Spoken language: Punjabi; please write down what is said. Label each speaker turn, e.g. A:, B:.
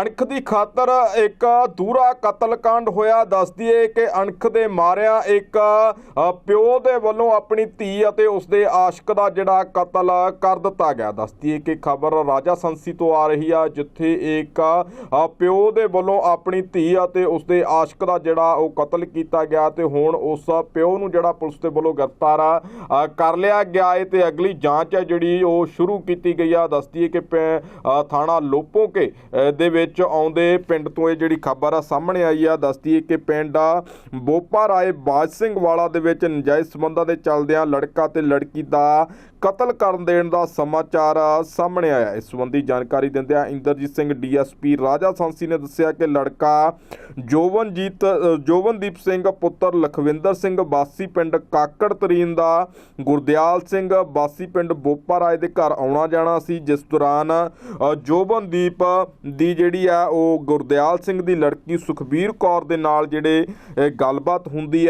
A: ਅਣਖ ਦੀ ਖਾਤਰ ਇੱਕ ਦੂਰਾ ਕਤਲकांड ਹੋਇਆ। ਦੱਸਦੀ ਏ ਕਿ ਅਣਖ ਦੇ ਮਾਰਿਆ ਇੱਕ ਪਿਓ ਦੇ ਵੱਲੋਂ ਆਪਣੀ ਧੀ ਅਤੇ ਉਸਦੇ ਆਸ਼ਕ ਦਾ ਜਿਹੜਾ ਕਤਲ ਕਰ ਦਿੱਤਾ ਗਿਆ। ਦੱਸਦੀ ਏ ਕਿ ਖਬਰ ਰਾਜਾ ਸੰਸੀ ਤੋਂ ਆ ਰਹੀ ਆ, ਜਿੱਥੇ ਇੱਕ ਪਿਓ ਦੇ ਵੱਲੋਂ ਆਪਣੀ ਧੀ ਅਤੇ ਉਸਦੇ ਆਸ਼ਕ ਦਾ ਜਿਹੜਾ ਉਹ ਕਤਲ ਕੀਤਾ ਗਿਆ ਤੇ ਹੁਣ ਉਸ ਪਿਓ ਨੂੰ ਜਿਹੜਾ ਪੁਲਿਸ ਦੇ ਵੱਲੋਂ ਗ੍ਰਿਫਤਾਰ ਕਰ ਲਿਆ ਗਿਆ ਏ ਤੇ ਅਗਲੀ ਜਾਂਚ ਹੈ ਜਿਹੜੀ ਉਹ ਸ਼ੁਰੂ ਕੀਤੀ ਗਈ ਆ। ਦੱਸਦੀ ਏ ਕਿ ਪੈ- ਥਾਣਾ ਲੋਪੋਕੇ ਦੇ ਵਿੱਚ ਆਉਂਦੇ ਪਿੰਡ ਤੋਂ ਇਹ ਜਿਹੜੀ ਖਬਰ ਆ ਸਾਹਮਣੇ ਆਈ ਆ ਦੱਸਦੀ ਏ ਕਿ ਪਿੰਡ ਬੋਪਾ ਰਾਏ ਬਾਜ ਸਿੰਘ ਵਾਲਾ ਦੇ ਵਿੱਚ ਨਜਾਇਜ਼ ਸਬੰਧਾਂ ਦੇ ਚੱਲਦਿਆਂ ਲੜਕਾ ਤੇ ਲੜਕੀ ਦਾ ਕਤਲ ਕਰਨ ਦੇਣ ਦਾ ਸਮਾਚਾਰ ਸਾਹਮਣੇ ਆਇਆ। ਇਸ ਸੰਬੰਧੀ ਜਾਣਕਾਰੀ ਦਿੰਦਿਆਂ ਇੰਦਰਜੀਤ ਸਿੰਘ ਡੀਐਸਪੀ ਰਾਜਾ ਸੰਸੀ ਨੇ ਦੱਸਿਆ ਕਿ ਲੜਕਾ ਜੋਵਨਜੀਤ ਜੋਵਨਦੀਪ ਸਿੰਘ ਪੁੱਤਰ ਲਖਵਿੰਦਰ ਸਿੰਘ ਬਾਸੀ ਪਿੰਡ ਕਾਕੜ ਤਰੀਨ ਦਾ ਗੁਰਦਿਆਲ ਸਿੰਘ ਬਾਸੀ ਪਿੰਡ ਬੋਪਾ ਰਾਏ ਦੇ ਘਰ ਆਉਣਾ ਜਾਣਾ ਸੀ। ਜਿਸ ਦੌਰਾਨ ਅ, ਜੋਬਨਦੀਪ ਦੀ ਜਿਹੜੀ ਆ ਉਹ ਗੁਰਦਿਆਲ ਸਿੰਘ ਦੀ ਲੜਕੀ ਸੁਖਬੀਰ ਕੌਰ ਦੇ ਨਾਲ ਜਿਹੜੇ ਗੱਲਬਾਤ ਹੁੰਦੀ ਹੈ।